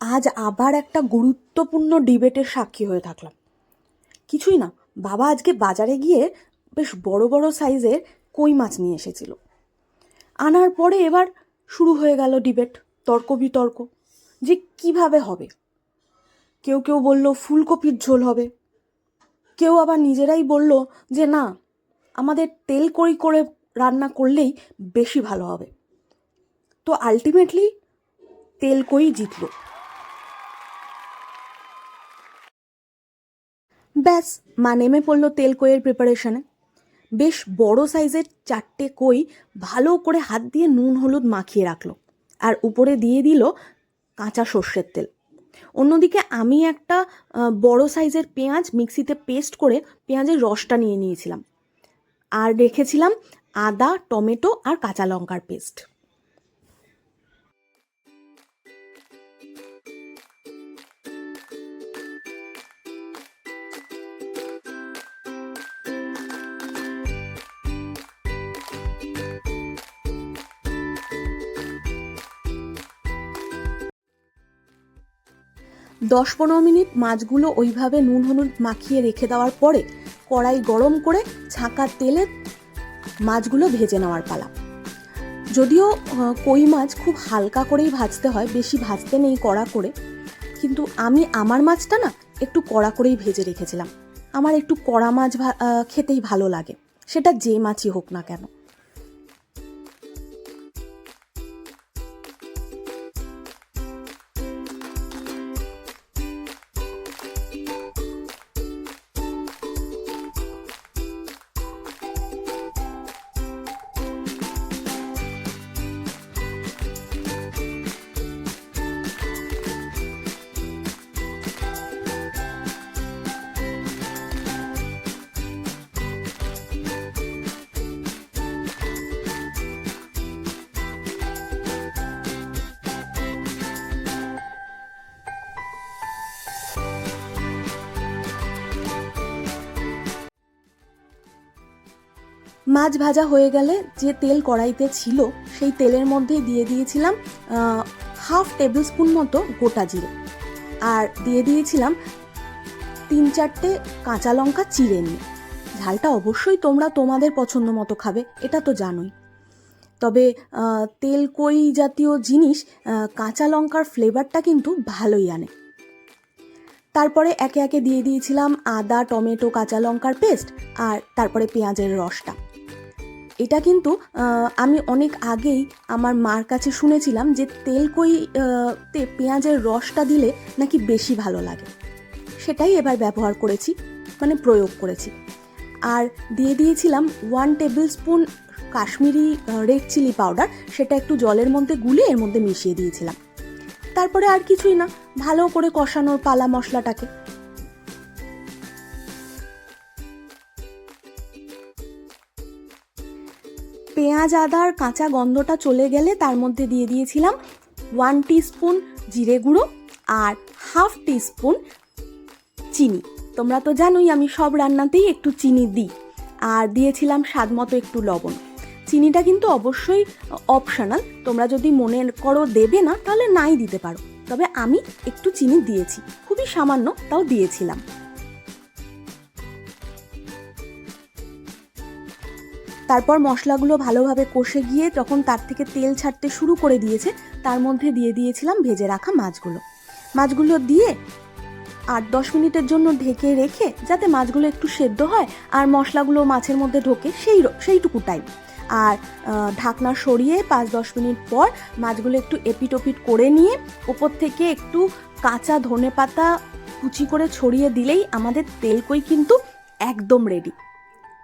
আজ আবার একটা গুরুত্বপূর্ণ ডিবেটের সাক্ষী হয়ে থাকলাম। কিছুই না, বাবা আজকে বাজারে গিয়ে বেশ বড় বড় সাইজের কই মাছ নিয়ে এসেছিল। আনার পরে এবার শুরু হয়ে গেল ডিবেট, তর্ক বিতর্ক, যে কীভাবে হবে। কেউ কেউ বলল, ফুলকপির ঝোল হবে। কেউ আবার নিজেরাই বলল যে, না, আমাদের তেল কড়ি করে রান্না করলেই বেশি ভালো হবে। তো আলটিমেটলি তেল কই জিতলো। ব্যাস, মা নেমে পড়ল তেল কইয়ের প্রিপারেশনে বেশ বড় সাইজের চারটে কই ভালো করে হাত দিয়ে নুন হলুদ মাখিয়ে রাখল আর উপরে দিয়ে দিল কাঁচা সর্ষের তেল। অন্যদিকে আমি একটা বড় সাইজের পেঁয়াজ মিক্সিতে পেস্ট করে পেঁয়াজের রসটা নিয়ে নিয়েছিলাম। আর রেখেছিলাম আদা, টমেটো আর কাঁচা লঙ্কার পেস্ট দশ পনেরো মিনিট মাছগুলো ওইভাবে নুন, হলুদ মাখিয়ে রেখে দেওয়ার পরে কড়াই গরম করে ছাঁকা তেলে মাছগুলো ভেজে নেওয়ার পালা। যদিও কই মাছ খুব হালকা করেই ভাজতে হয়, বেশি ভাজতে নেই কড়া করে, কিন্তু আমি আমার মাছটা না একটু কড়া করেই ভেজে রেখেছিলাম। আমার একটু কড়া মাছ খেতেই ভালো লাগে। সেটা যে মাছই হোক না কেন। মাছ ভাজা হয়ে গেলে যে তেল কড়াইতে ছিল, সেই তেলের মধ্যেই দিয়ে দিয়েছিলাম হাফ টেবিল স্পুন মতো গোটা জিরে। আর দিয়ে দিয়েছিলাম তিন চারটে কাঁচা লঙ্কা চিড়ে নিয়ে। ঝালটা অবশ্যই তোমরা তোমাদের পছন্দ মতো খাবে, এটা তো জানোই। তবে তেল কই জাতীয় জিনিস কাঁচা লঙ্কার ফ্লেভারটা কিন্তু ভালোই আনে। তারপরে একে একে দিয়ে দিয়েছিলাম আদা, টমেটো, কাঁচা লঙ্কার পেস্ট, আর তারপরে পেঁয়াজের রসটা। এটা কিন্তু আমি অনেক আগেই আমার মার কাছে শুনেছিলাম যে তেল কই তে পেঁয়াজের রসটা দিলে নাকি বেশি ভালো লাগে। সেটাই এবার ব্যবহার করেছি মানে প্রয়োগ করেছি। আর দিয়ে দিয়েছিলাম one tablespoon Kashmiri red chilli powder সেটা একটু জলের মধ্যে গুলে এর মধ্যে মিশিয়ে দিয়েছিলাম। তারপরে আর কিছুই না, ভালো করে কষানোর পালা মশলাটাকে। পেঁয়াজ আদার কাঁচা গন্ধটা চলে গেলে তার মধ্যে দিয়ে দিয়েছিলাম ওয়ান স্পুন জিরে গুঁড়ো আর হাফ স্পুন চিনি। তোমরা তো জানোই আমি সব রান্নাতেই একটু চিনি দিই। আর দিয়েছিলাম স্বাদ মতো একটু লবণ। চিনিটা কিন্তু অবশ্যই অপশনাল তোমরা যদি মনে করো দেবে না, তাহলে নাই দিতে পারো। তবে আমি একটু চিনি দিয়েছি। খুবই সামান্য, তাও দিয়েছিলাম। তারপর মশলাগুলো ভালোভাবে কষে গিয়ে যখন তার থেকে তেল ছাড়তে শুরু করে দিয়েছে, তার মধ্যে দিয়ে দিয়েছিলাম ভেজে রাখা মাছগুলো। মাছগুলো দিয়ে আট দশ মিনিটের জন্য ঢেকে রেখে যাতে মাছগুলো একটু সেদ্ধ হয় আর মশলাগুলো মাছের মধ্যে ঢোকে সেই সেইটুকু টাইম আর ঢাকনা সরিয়ে পাঁচ দশ মিনিট পর মাছগুলো একটু এপিট ওপিট করে নিয়ে ওপর থেকে একটু কাঁচা ধনে পাতা কুচি করে ছড়িয়ে দিলেই আমাদের তেলকই কিন্তু একদম রেডি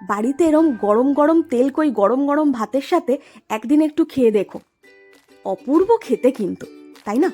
বাড়িতে এরম গরম গরম তেল কই গরম গরম ভাতের সাথে একদিন একটু খেয়ে দেখো। অপূর্ব খেতে কিন্তু, তাই না?